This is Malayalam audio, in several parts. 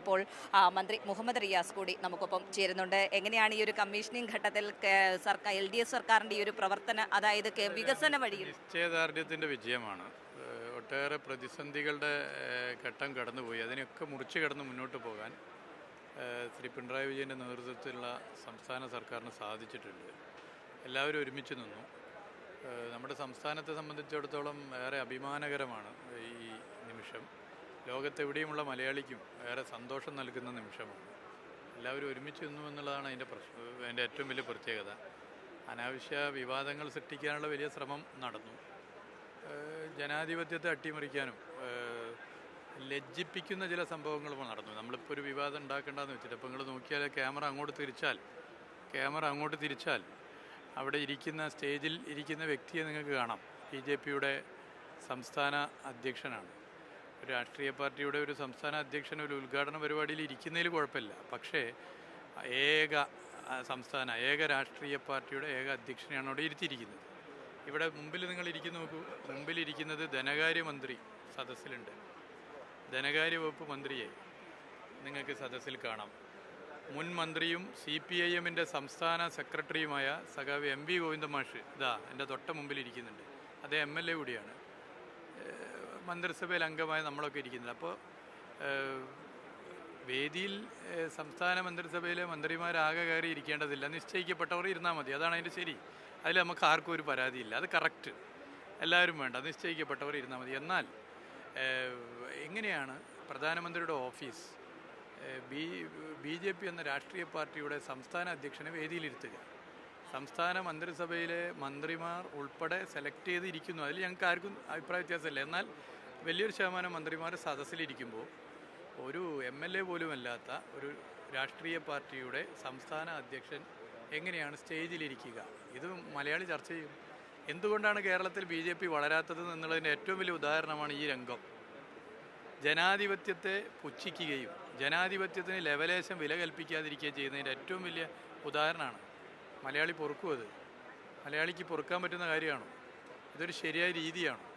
ഇപ്പോൾ മന്ത്രി മുഹമ്മദ് റിയാസ് കൂടി നമുക്കൊപ്പം ചേരുന്നുണ്ട്. എങ്ങനെയാണ് ഈ ഒരു കമ്മീഷനിങ് ഘട്ടത്തിൽ സർക്കാർ എൽ ഡി എഫ് സർക്കാരിന്റെ ഈ ഒരു പ്രവർത്തന അതായത് വികസന വഴിയിൽ? നിശ്ചയദാർഢ്യത്തിന്റെ വിജയമാണ്. ഒട്ടേറെ പ്രതിസന്ധികളുടെ ഘട്ടം കടന്നുപോയി. അതിനൊക്കെ മുറിച്ചു കടന്ന് മുന്നോട്ട് പോകാൻ ശ്രീ പിണറായി വിജയന്റെ നേതൃത്വത്തിലുള്ള സംസ്ഥാന സർക്കാരിന് സാധിച്ചിട്ടുണ്ട്. എല്ലാവരും ഒരുമിച്ച് നിന്നു. നമ്മുടെ സംസ്ഥാനത്തെ സംബന്ധിച്ചിടത്തോളം ഏറെ അഭിമാനകരമാണ് ഈ നിമിഷം. ലോകത്തെവിടെയുമുള്ള മലയാളിക്കും ഏറെ സന്തോഷം നൽകുന്ന നിമിഷമാണ്. എല്ലാവരും ഒരുമിച്ച് നിന്നു എന്നുള്ളതാണ് അതിന്റെ പ്രശ്നം അതിന്റെ ഏറ്റവും വലിയ പ്രത്യേകത. അനാവശ്യ വിവാദങ്ങൾ സൃഷ്ടിക്കാനുള്ള വലിയ ശ്രമം നടന്നു. ജനാധിപത്യത്തെ അട്ടിമറിക്കാനും ലജ്ജിപ്പിക്കുന്ന ചില സംഭവങ്ങളും നടന്നു. നമ്മളിപ്പോൾ ഒരു വിവാദം ഉണ്ടാക്കേണ്ടെന്ന് വെച്ചിട്ട് അപ്പോൾ നിങ്ങൾ നോക്കിയാൽ ക്യാമറ അങ്ങോട്ട് തിരിച്ചാൽ ക്യാമറ അങ്ങോട്ട് തിരിച്ചാൽ അവിടെ ഇരിക്കുന്ന സ്റ്റേജിൽ ഇരിക്കുന്ന വ്യക്തിയെ നിങ്ങൾക്ക് കാണാം. ബി ജെ പിയുടെ സംസ്ഥാന അധ്യക്ഷനാണ്. രാഷ്ട്രീയ പാർട്ടിയുടെ ഒരു സംസ്ഥാന അധ്യക്ഷൻ ഒരു ഉദ്ഘാടന പരിപാടിയിൽ ഇരിക്കുന്നതിൽ കുഴപ്പമില്ല. പക്ഷേ ഏക സംസ്ഥാന ഏക രാഷ്ട്രീയ പാർട്ടിയുടെ ഏക അധ്യക്ഷനെയാണ് അവിടെ ഇരുത്തിയിരിക്കുന്നത്. ഇവിടെ മുമ്പിൽ നിങ്ങൾ ഇരിക്കുന്ന നോക്കൂ. മുമ്പിലിരിക്കുന്നത് ധനകാര്യമന്ത്രി സദസ്സിലുണ്ട്. ധനകാര്യ വകുപ്പ് മന്ത്രിയെ നിങ്ങൾക്ക് സദസ്സിൽ കാണാം. മുൻ മന്ത്രിയും സി പി ഐ എമ്മിന്റെ സംസ്ഥാന സെക്രട്ടറിയുമായ സഖാവ് എം വി ഗോവിന്ദമാഷ് ഇതാ എന്റെ തൊട്ട മുമ്പിൽ ഇരിക്കുന്നുണ്ട്. അദ്ദേഹം എം എൽ എ കൂടിയാണ്. മന്ത്രിസഭയിൽ അംഗമായി നമ്മളൊക്കെ ഇരിക്കുന്നത് അപ്പോൾ വേദിയിൽ സംസ്ഥാന മന്ത്രിസഭയിലെ മന്ത്രിമാരാകെ കയറി ഇരിക്കേണ്ടതില്ല. നിശ്ചയിക്കപ്പെട്ടവർ ഇരുന്നാൽ മതി. അതാണ് അതിന്റെ ശരി. അതിൽ നമുക്ക് ആർക്കും ഒരു പരാതിയില്ല. അത് കറക്റ്റ്. എല്ലാവരും വേണ്ട. നിശ്ചയിക്കപ്പെട്ടവർ ഇരുന്നാൽ മതി. എന്നാൽ എങ്ങനെയാണ് പ്രധാനമന്ത്രിയുടെ office B B J P എന്ന രാഷ്ട്രീയ പാർട്ടിയുടെ സംസ്ഥാന അധ്യക്ഷനെ വേദിയിലിരുത്തുക? സംസ്ഥാന മന്ത്രിസഭയിലെ മന്ത്രിമാർ ഉൾപ്പെടെ സെലക്ട് ചെയ്തിരിക്കുന്നു. അതിൽ ഞങ്ങൾക്ക് ആർക്കും അഭിപ്രായ വ്യത്യാസമില്ല. എന്നാൽ വലിയൊരു ശതമാനം മന്ത്രിമാർ സദസ്സിലിരിക്കുമ്പോൾ ഒരു എം എൽ എ പോലും അല്ലാത്ത ഒരു രാഷ്ട്രീയ പാർട്ടിയുടെ സംസ്ഥാന അധ്യക്ഷൻ എങ്ങനെയാണ് സ്റ്റേജിലിരിക്കുക? ഇത് മലയാളി ചർച്ച ചെയ്യും. എന്തുകൊണ്ടാണ് കേരളത്തിൽ ബി ജെ പി വളരാത്തത് എന്നുള്ളതിന്റെ ഏറ്റവും വലിയ ഉദാഹരണമാണ് ഈ രംഗം. ജനാധിപത്യത്തെ പുച്ഛിക്കുകയും ജനാധിപത്യത്തിന് ലെവലേശം വില കൽപ്പിക്കാതിരിക്കുകയും ചെയ്യുന്നതിന്റെ ഏറ്റവും വലിയ ഉദാഹരണമാണ് മലയാളി പൊറുക്കും അത്. മലയാളിക്ക് പൊറുക്കാൻ പറ്റുന്ന കാര്യമാണ്? ഇതൊരു ശരിയായ രീതിയാണോ?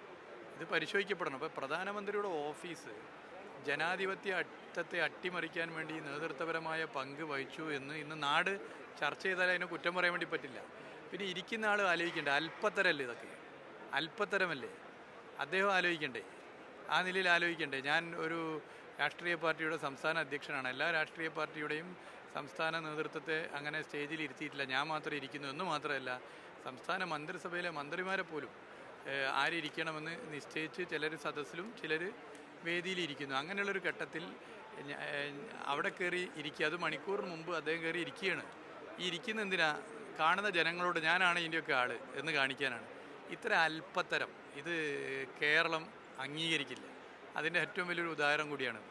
ഇത് പരിശോധിക്കപ്പെടണം. അപ്പോൾ പ്രധാനമന്ത്രിയുടെ ഓഫീസ് ജനാധിപത്യ അറ്റത്തെ അട്ടിമറിക്കാൻ വേണ്ടി നേതൃത്വപരമായ പങ്ക് വഹിച്ചു എന്ന് ഇന്ന് നാട് ചർച്ച ചെയ്താൽ അതിനെ കുറ്റം പറയാൻ വേണ്ടി പറ്റില്ല. പിന്നെ ഇരിക്കുന്ന ആൾ ആലോചിക്കണ്ടേ അല്പത്തരല്ലേ ഇതൊക്കെ? അല്പത്തരമല്ലേ അദ്ദേഹം ആലോചിക്കണ്ടേ? ആ നിലയിൽ ആലോചിക്കണ്ടേ? ഞാൻ ഒരു രാഷ്ട്രീയ പാർട്ടിയുടെ സംസ്ഥാന അധ്യക്ഷനാണ്. എല്ലാ രാഷ്ട്രീയ പാർട്ടിയുടെയും സംസ്ഥാന നേതൃത്വത്തെ അങ്ങനെ സ്റ്റേജിൽ ഇരുത്തിയിട്ടില്ല. ഞാൻ മാത്രം ഇരിക്കുന്നു എന്ന് മാത്രമല്ല സംസ്ഥാന മന്ത്രിസഭയിലെ മന്ത്രിമാരെ പോലും ആരിരിക്കണമെന്ന് നിശ്ചയിച്ച് ചിലർ സദസ്സിലും ചിലർ വേദിയിലിരിക്കുന്നു. അങ്ങനെയുള്ളൊരു ഘട്ടത്തിൽ അവിടെ കയറി ഇരിക്കുക അത് മണിക്കൂറിന് മുമ്പ് അദ്ദേഹം കയറി ഇരിക്കുകയാണ്. ഈ ഇരിക്കുന്ന എന്തിനാ? കാണുന്ന ജനങ്ങളോട് ഞാനാണ് ഇതിന്റെയൊക്കെ ആൾ എന്ന് കാണിക്കാനാണ്. ഇത്ര അല്പത്തരം. ഇത് കേരളം അംഗീകരിക്കില്ല. അതിന്റെ ഏറ്റവും വലിയൊരു ഉദാഹരണം കൂടിയാണ്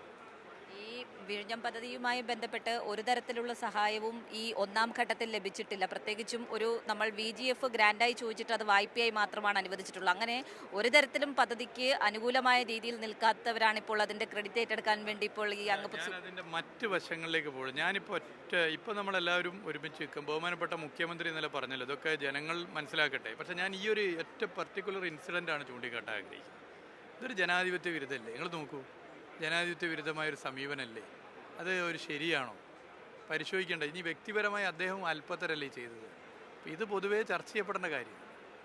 വിഴിഞ്ഞം പദ്ധതിയുമായി ബന്ധപ്പെട്ട് ഒരു തരത്തിലുള്ള സഹായവും ഈ ഒന്നാം ഘട്ടത്തിൽ ലഭിച്ചിട്ടില്ല. പ്രത്യേകിച്ചും ഒരു നമ്മൾ വി ജി എഫ് ഗ്രാൻഡായി ചോദിച്ചിട്ട് അത് വായ്പയായി മാത്രമാണ് അനുവദിച്ചിട്ടുള്ളത്. അങ്ങനെ ഒരു തരത്തിലും പദ്ധതിക്ക് അനുകൂലമായ രീതിയിൽ നിൽക്കാത്തവരാണ് ഇപ്പോൾ അതിന്റെ ക്രെഡിറ്റ് ഏറ്റെടുക്കാൻ വേണ്ടി ഇപ്പോൾ ഈ അംഗ അതിന്റെ മറ്റ് വശങ്ങളിലേക്ക് പോകും. ഞാനിപ്പോൾ ഒറ്റ ഇപ്പോൾ നമ്മളെല്ലാവരും ഒരുമിച്ച് നിൽക്കും. ബഹുമാനപ്പെട്ട മുഖ്യമന്ത്രി എന്നല്ല പറഞ്ഞല്ലോ ഇതൊക്കെ ജനങ്ങൾ മനസ്സിലാക്കട്ടെ. പക്ഷേ ഞാൻ ഈ ഒരു ഒറ്റ പർട്ടിക്കുലർ ഇൻസിഡന്റ് ആണ് ചൂണ്ടിക്കാട്ടാൻ ആഗ്രഹിക്കുന്നത്. ഇതൊരു ജനാധിപത്യ വിരുദ്ധമല്ലേ നിങ്ങൾ നോക്കൂ. ജനാധിപത്യ വിരുദ്ധമായ ഒരു സമീപനമല്ലേ അത് ഒരു ശരിയാണോ? പരിശോധിക്കേണ്ട. ഇനി വ്യക്തിപരമായി അദ്ദേഹം അല്പത്തരല്ലേ ചെയ്തത്. ഇത് പൊതുവേ ചർച്ച ചെയ്യപ്പെടേണ്ട കാര്യം